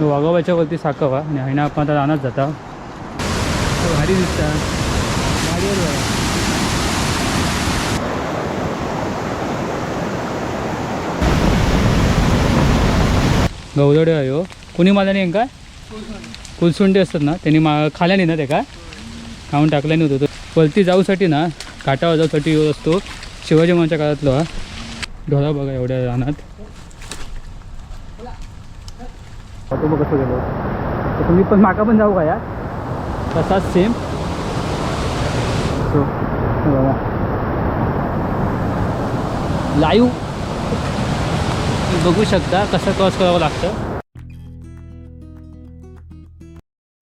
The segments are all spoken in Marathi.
वाघोबाच्या वरती साकवा आणि हायना आपण आता रानात जाता. भारी दिसता. गाडीवर गवदडे आहे हो. कोणी मला नाही काय? कुलसुंडी असतात ना त्यांनी मा खाल्या नाही ना ते काय? खाऊन टाकल्या नाही होतं. वरती जाऊसाठी ना काटावर जाऊसाठी येऊ असतो. शिवाजी महाराजच्या काळातलो हा. ढोळा बघा एवढ्या रानात. तो बघ कसं गेलो तर तुम्ही पण माका पण जाऊ का या तसाच सेम सो बघा. लाईव्ह बघू शकता कसं क्रॉस करावं लागतं.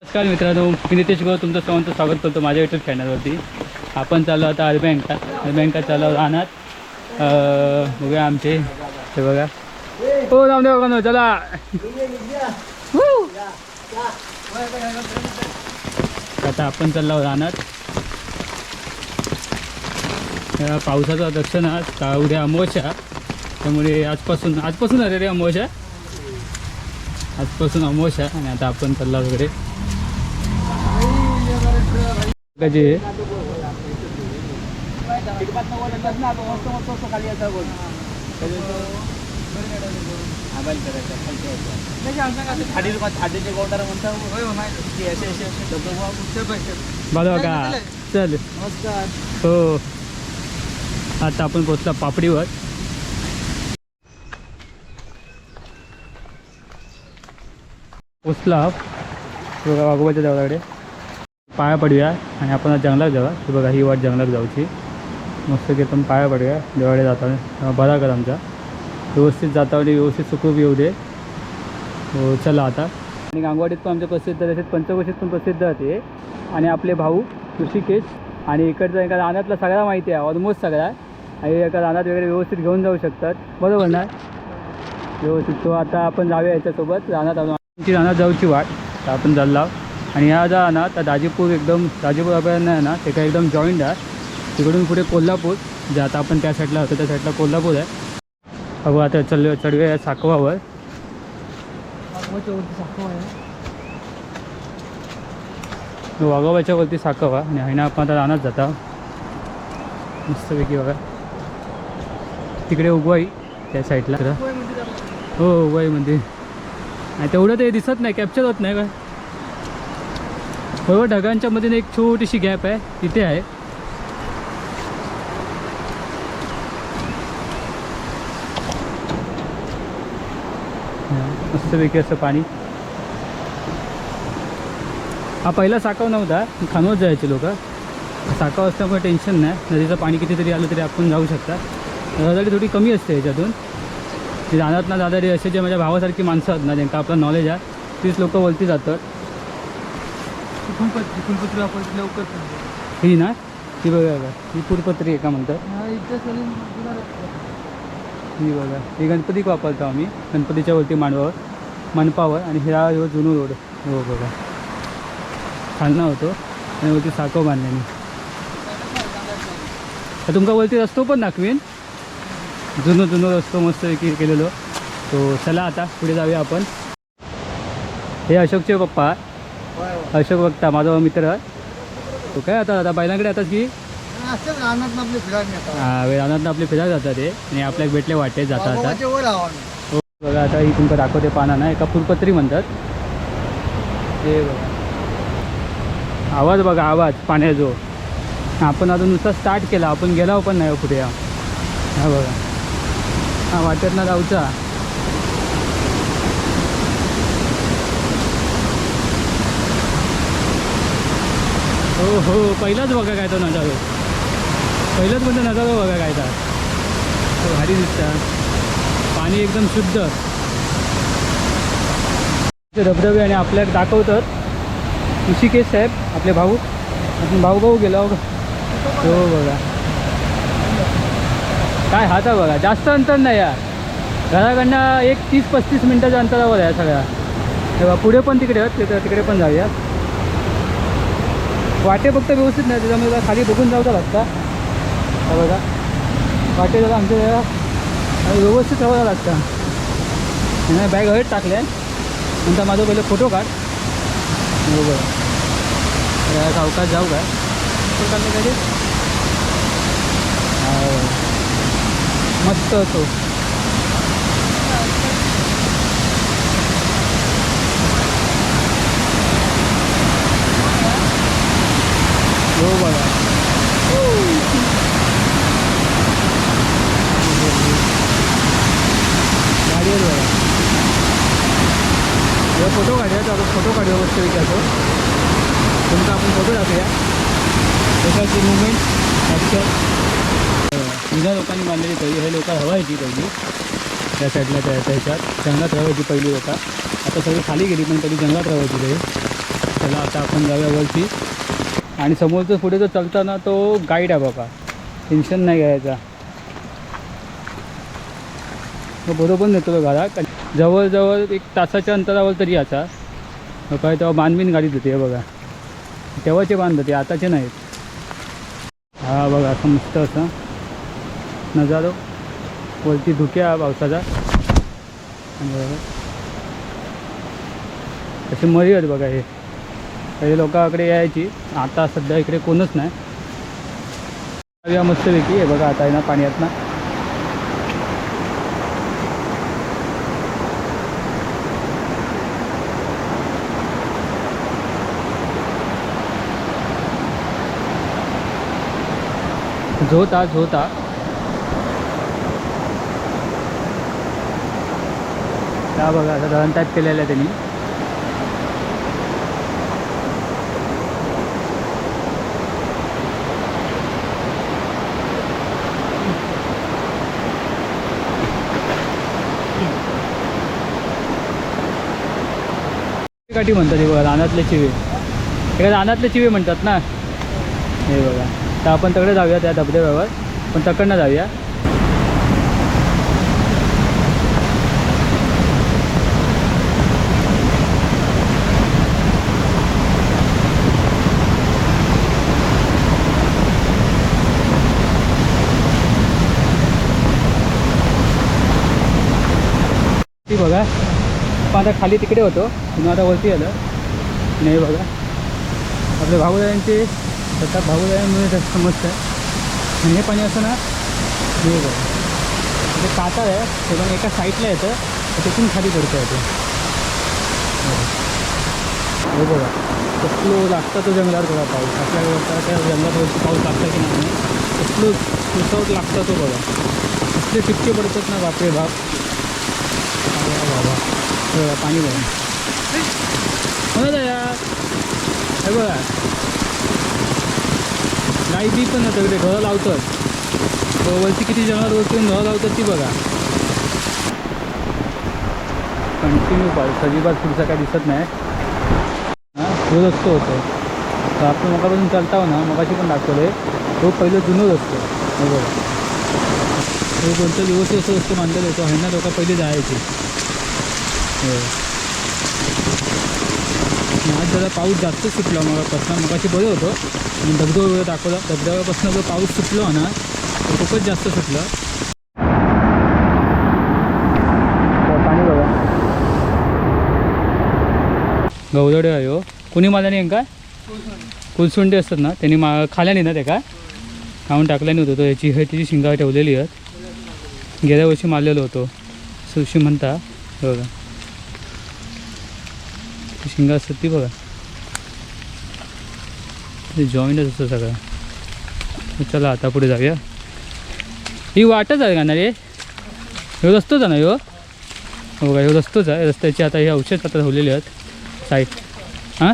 नमस्कार मित्रांनो मी नितेश गौर तुमचं सर्वांचं स्वागत करतो माझ्या युट्यूब चॅनलवरती आपण चाललो आता अरबँका अरबँका चाललो राहणार. बघूया आमचे. ते बघा. हो रामदेव बघा चला. आता आपण चाललो राहणार पावसाचं पावसाचा दक्षिण आज का उद्या अमावस्या. त्यामुळे आजपासून आजपासून अरे रे अमोशा आजपासून अमोशा आणि आता आपण चालला वगैरे बघा चल. नमस्कार. हो. आता आपण पोचला पापडीवर. पोचला बघा वाघोबाच्या देवळाकडे. पाया पडूया आणि आपण आज जंगलात जाऊया. ही बघा ही वाट जंगलात जाऊची. मस्त की आपण पाया पडूया. देवाकडे जाताना. बरा कर आमचा. व्यवस्थित जातावली व्यवस्थित सुखरूप येऊ दे. हो चला आता. आणि गांगवाडीत पण आमच्या प्रसिद्ध तसेच पंचकोशीत पण प्रसिद्ध आहे आणि आपले भाऊ ऋषिकेश आणि इकडचा एका रानातला सगळा माहिती आहे ऑलमोस्ट सगळा आणि एका रानात वगैरे व्यवस्थित घेऊन जाऊ शकतात. बरोबर ना? व्यवस्थित. तो आता आपण जाऊया याच्यासोबत. रानात आलो. आमची रानात जाऊची वाट. तर आपण चालला. आणि ह्या जा ना तर दाजीपूर एकदम दाजीपूर अभयारण्य आहे ना ते काय एकदम जॉईंट आहे. तिकडून पुढे कोल्हापूर. जे आता आपण त्या साईडला होतो त्या साईडला कोल्हापूर आहे. अगो आता चल चढूया या साकवावर. वाघोबाच्या वरती साकवा आणि हायना आपण आता रानात जाता. मस्तपैकी बघा. तिकडे उगवाई त्या साईडला. हो उगवाई म्हणजे आणि तेवढं ते दिसत नाही कॅप्चर होत नाही का हो ढगांच्या मध्ये एक छोटीशी गॅप आहे. तिथे आहे हा, मस्तपैकी असं पाणी. हा पहिला साकाव नव्हता खानवत जायचे लोक. साकाव असल्यामुळे टेन्शन नाही. नदीचं पाणी कितीतरी आलं तरी आपण जाऊ शकता. रहदारी थोडी कमी असते याच्यातून. ती रानात ना दादारी असे जे माझ्या भावासारखी माणसं आहेत ना ज्यांना आपलं नॉलेज आहे तीच लोक वरती जातात. लवकर ही ना? ही बघा ही फुटपत्री आहे का म्हणतात. ही बघा. ही गणपतीक वापरतो आम्ही. गणपतीच्या वरती मांडवावर मनपावर आणि ह्या ह्यो जुनू रोड. हो बघा. खालना होतो. आणि वरती साखव बांधल्याने तुमका वरती रस्तो पण दाखवीन. जुनं जुनं रस्तो मस्त केलेलो. तो चला आता पुढे जाऊया आपण. हे अशोकचे पप्पा. अशोक बघता माझा मित्र. तो काय आता आता बैलांकडे आता की? रानात आपले हा आपले फिरायला जातात ते आणि आपल्याला भेटले वाटे जाता आता. बाबाच्या वर आहो आम्ही. हो बघा आता ही तुमका दाखवते पाना ना एका फुलपत्री म्हणतात. हे बघा. आवाज बघा आवाज पाण्याचा जो. आपण अजून नुसता स्टार्ट केला आपण गेला पण नाही हो पुढे हा हा बघा. हा वाटेत ना जाऊचा. हो हो पहिलाच बघा काय तो नजारो. पहिलंच म्हणजे नजारो बघा काय तर. भारी दिसतात पाणी एकदम शुद्ध. धबधबे आणि आपल्याला दाखवतात. ऋषिकेश साहेब आपले भाऊ. आपण भाऊ भाऊ गेलो हो बघा. काय हाता बघा. जास्त अंतर नाही या घराकडनं एक तीस पस्तीस मिनटाच्या अंतरावर आहे सगळ्या. तेव्हा पुढे पण तिकडे आहेत. तिकडे तिकडे पण जाऊया वाटे फक्त व्यवस्थित नाही त्याच्यामुळे खाली बघून जाऊचा लागता. हा बघा. वाटे जरा आमच्या जरा व्यवस्थित ठेवायला लागतं. नाही बॅग हवेत टाकल्या नंतर माझं पहिलं फोटो काढ. बरोबर सावकाश जाऊ काय फोटो काढले कधी मस्त होतो हो बघा गाडीवर बघा हे फोटो काढूया तर आपण फोटो काढूया मस्त विचारतो तुमचा आपण फोटो टाकूया. त्याच्याची मुवमेंट ॲक्शन जुन्या लोकांनी बांधलेली पहिली हे लोक हवायची पहिली. त्या साईडला त्या त्याच्यात जंगलात रवायची पहिली लोक. आता सगळी खाली गेली पण तरी जंगलात रवायची ते त्याला आता आपण जाऊया वरती. आणि समोरचं पुढे जो चालताना तो गाईड आहे बाबा. टेन्शन नाही घ्यायचा. बरोबर नेतो तो घरात. जवळजवळ एक तासाच्या अंतरावर तरी याचा काय तेव्हा बांधबीन गाडीत होती हे बघा. तेव्हाचे बांध होते आताचे नाहीत. हा बघा असं मस्त असं. नजारो. वरती धुक्या पावसाचा. असे मरी आहेत बघा हे. काही लोकांकडे यायची. आता सध्या इकडे कोणच नाही. मस्तपैकी हे बघा आता आहे ना पाण्यात ना झोता झोता. त्या बघा असं दहन टाईप केलेलं आहे त्यांनी. काठी म्हणतात हे बघा रानातले चिवे. हे रानातले चिवे म्हणतात ना. हे बघा. तर आपण तकडे जाऊया त्या धबधब्यावर. पण तकडनं जाऊया. ती बघा. आपण आता खाली तिकडे होतो. तुम्ही आता वरती आलं. नाही बघा. आपल्या त्याचा भाऊ भाऊदायांमुळे जास्त समजतं. म्हणजे आहे हे पाणी असं ना हे बघा. म्हणजे काताळ आहे ते पण एका साईडला येतं तिथून खाली पडतं ते. हे बघा. कसलो लागतं तो जंगलावर बघा पाऊस. आपल्या त्या त्या पाऊस लागता की नाही? कसलो सुसवत लागतं तो बघा. कसले टिपके पडतात ना बापरे बाप. बाबा बघा पाणी बघा. म्हणत हे बघा. लाइट बी पण होतं इकडे. घळं लावतात तो वरती किती जणांवर वरती येऊन लावतात ती बघा. कंटिन्यू पाऊस अजिबात पुढचा काय दिसत नाही. हां तो रस्तो होतो. तर आपण मगापासून चालता हो ना मगाशी पण दाखवलं तो पहिलं जुनं रस्तो. बरोबर तो कोणता दिवस असं रस्तो बांधलेला होतो आहे ना लोक पहिले जायचे. हो. आज जरा पाऊस जास्त सुटला मगापासून मगाशी बरं होतं. आणि धबधबा वगैरे दाखवला धबधब्यापासून जो पाऊस सुटलो ना तो खूपच जास्त सुटलं. पाणी बघा. गवदडे आहे हो. कुणी माल्याने येईन काय? कुलसुंडे असतात ना त्यांनी मा खाल्याने ना ते काय? खाऊन टाकल्याने होतो. तो याची हे तिची शिंगा ठेवलेली आहेत. गेल्या वर्षी मारलेलो होतो. सुशी म्हणता बघा. शिंगा असतात ती बघा. ते जॉईंटच असतं सगळं. चला आता पुढे जाऊया. ही वाटच आहे का ना रे? ह्यो रस्तोच आहे ना ह्यो हो का ह्यो रस्तोच आहे. रस्त्याची आता हे औषध आता ठेवलेले आहेत. साईड हां?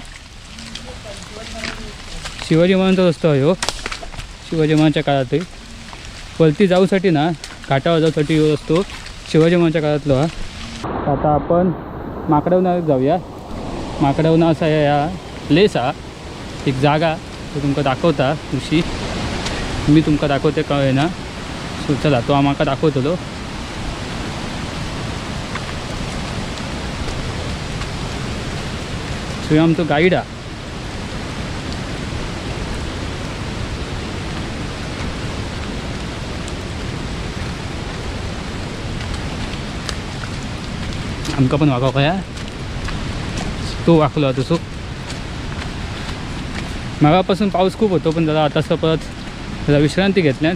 शिवाजी महाराजांचा रस्ता आहे हो. शिवाजी महाराजांच्या काळातही. वरती जाऊसाठी ना घाटावर जाऊसाठी ह्यो शिवाजी महाराजांच्या काळातलो हा. आता आपण माकडावून जाऊया. माकडावून असा या प्लेस हा. एक जागा. तो तुमका दाखवता उशी मी तुमका दाखवते कळ्ळें ना? सो चला तो आम्हाला दाखवतलो. सो आमचो गाईड हा आमकां पण वागोवया तो वाकलो तसो. मगापासून पाऊस खूप होतो पण जरा आता परत जरा विश्रांती घेतल्यात.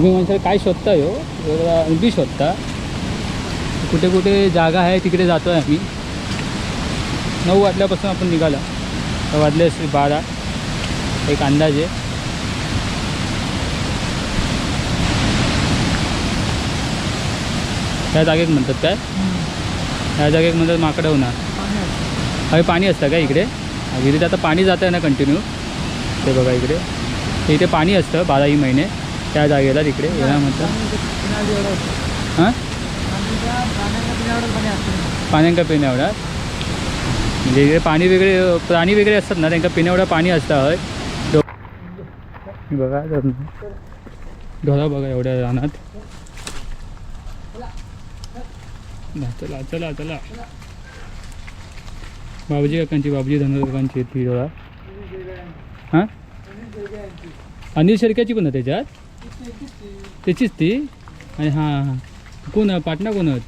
तुम्ही म्हणशाल काय शोधता हो जरा शोधता. कुठे कुठे जागा आहे तिकडे जातो आहे आम्ही. नऊ वाजल्यापासून आपण निघाला. तर वाजले असतील बारा. एक अंदाजे त्या जागेत म्हणतात काय? त्या जागेत म्हणतात माकडं होणार. हवे पाणी असतं का इकडे? विहिरीत आता पाणी जातं आहे ना कंटिन्यू ते बघा इकडे. ते इथे पाणी असतं बाराही महिने. त्या जागेला तिकडे याला म्हणतात हां? पाण्यांका पिण्यावडात म्हणजे इकडे पाणी वेगळे प्राणी वेगळे असतात ना त्यांना पिण्यावडा पाणी असतं हय. बघा ढोरा बघा एवढ्या रानात. चला चला चला. बाबूजी काकांची बाबूजी धनगर ती डोळा हां? अनिल शेरक्याची पण ना त्याच्यात? त्याचीच ती? आणि हां हां कोण आहे? पाटणा कोण आहेत?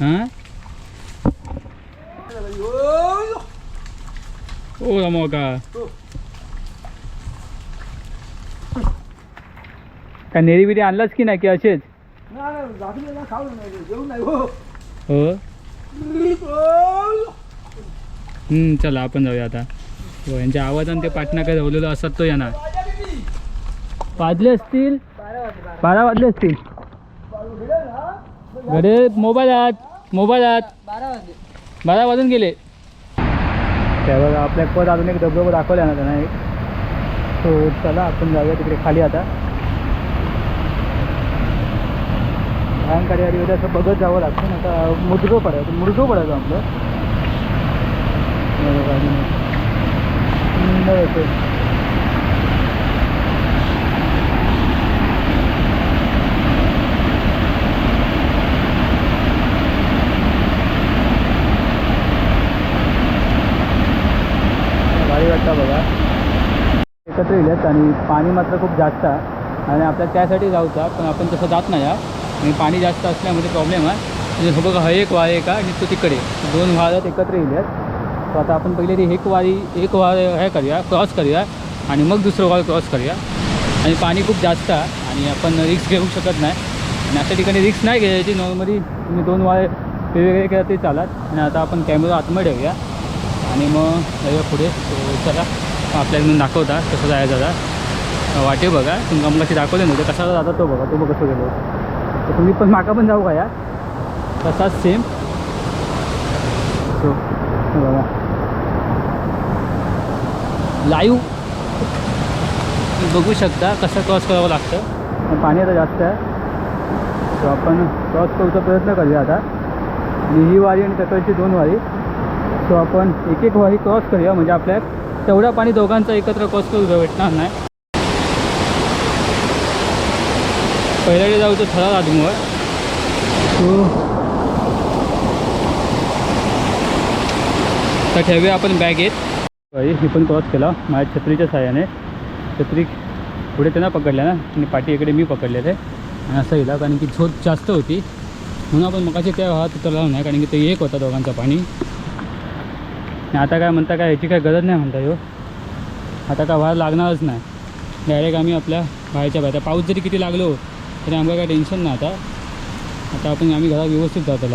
हां? ओ रामो का का नेरी बिरी आणलाच की नाही की असेच? हो? हम्म, चला आपण जाऊया आता. यांच्या आवाजाने ते पाटणा काय धावलेलं असत तो येणार. वाजले असतील? बारा वाजले असतील. घडे मोबाईल आत मोबाईल आत. बारा बारा वाजून गेले. त्यावर आपल्या परत अजून एक धबधबा दाखवला ना त्यांना एक. सो चला आपण जाऊया तिकडे खाली आता. भयंकर यार असं बघत जावं लागतं ना आता मुडगं पडायचं मुडगं पडायचं आपलं. बरोबर आणि सुंदर असं भारी वाटतं बघा एकत्र येल्यात आणि पाणी मात्र खूप जास्त आहे. आणि आपल्या त्यासाठी जाऊचा पण आपण तसं जात नाही हा. आणि पाणी जास्त असल्यामुळे प्रॉब्लेम आहे. म्हणजे हो बघा हा एक वारे का आणि तो तिकडे. दोन वाऱ्यात एकत्र येईल तर आता आपण पहिले ती एक वारी एक वार हे करूया क्रॉस करूया. आणि मग दुसरं वार क्रॉस करूया. आणि पाणी खूप जास्त आहे. आणि आपण रिक्स घेऊ शकत नाही. आणि अशा ठिकाणी रिक्स नाही घ्यायची. नॉर्मली तुम्ही दोन वारे वेगवेगळे केला ते चालत. आणि आता आपण कॅमेरा आतमध्ये ठेवूया. आणि मग जाऊया पुढे. चला. आपल्याला म्हणून दाखवता कसं जायचं आता. वाटे बघा तुमका मग दाखवले नव्हते कसा जाता तो बघा तो बघ कसं गेलो. तर तुम्ही पण माका पण जाऊ का या तसाच सेम सो बघा. लाईव्ह बघू शकता कसं क्रॉस करावं लागतं. पाणी आता जास्त आहे. सो आपण क्रॉस करूचा प्रयत्न करूया आता. आणि ही वारी आणि त्याकडची दोन वारी. सो आपण एक एक वारी क्रॉस करूया म्हणजे आपल्या तेवढा पाणी दोघांचा एकत्र करू भेटणार नाही. पहिल्याकडे जाऊ तर थरा आदमोर सो तर ठेवूया आपण बॅगेत ही पण क्रॉस केला. माझ्या छत्रीच्या साह्याने. छत्री पुढे त्यांना पकडल्या ना? आणि पाठी इकडे मी पकडलेले आणि असं येईल कारण की झोप जास्त होती. म्हणून आपण मगाशी त्या वाहत उतरला नाही कारण की ते एक होता दोघांचं पाणी. आणि आता काय म्हणता काय याची काय गरज नाही म्हणता यो. आता काय व्हायला लागणारच नाही. डायरेक्ट आम्ही आपल्या बाहेरच्या बाहेर. पाऊस जरी किती लागलो तरी आमचं काय टेन्शन नाही आता. आता आपण आम्ही घरात व्यवस्थित जातो